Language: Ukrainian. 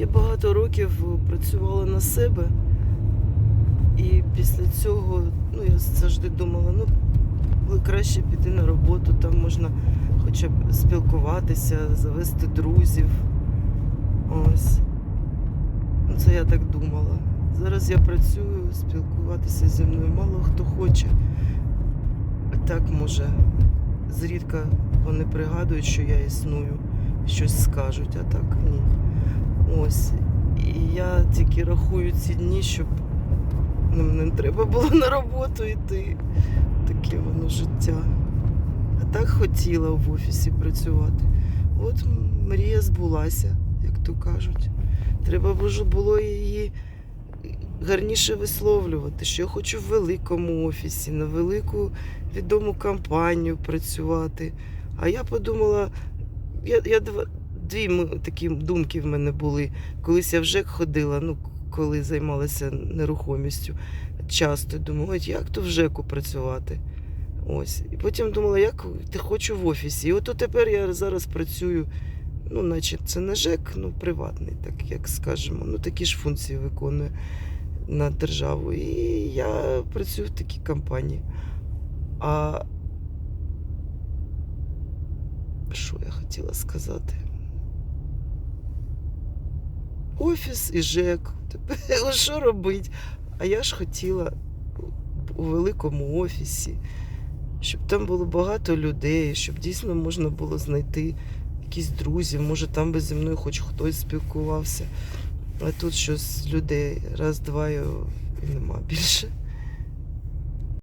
Я багато років працювала на себе, і після цього ну, я завжди думала, ну краще піти на роботу, там можна хоча б спілкуватися, завести друзів. Ось. Ну, Це я так думала. Зараз я працюю, спілкуватися зі мною мало хто хоче. Так може, зрідка вони пригадують, що я існую, щось скажуть, а так ні. Ось. І я тільки рахую ці дні, щоб нам не треба було на роботу йти. Таке воно життя. А так хотіла в офісі працювати. От мрія збулася, як то кажуть. Треба було її гарніше висловлювати, що я хочу в великому офісі, на велику відому компанію працювати. А я подумала, я, я дві такі думки в мене були. Колись я в ЖЕК ходила, ну, коли займалася нерухомістю. Часто думала, «Ой, як то в ЖЕКу працювати. Ось. І потім думала, як ти хочу в офісі. І от тепер я зараз працюю, ну, наче це не ЖЕК, ну, приватний, так як скажемо. Ну, такі ж функції виконує на державу. І я працюю в такій компанії. А що я хотіла сказати? Офіс і ЖЕК. Що робити? А я ж хотіла у великому офісі, щоб там було багато людей, щоб дійсно можна було знайти якісь друзів, може там би зі мною хоч хтось спілкувався. А тут щось людей раз-два і нема більше.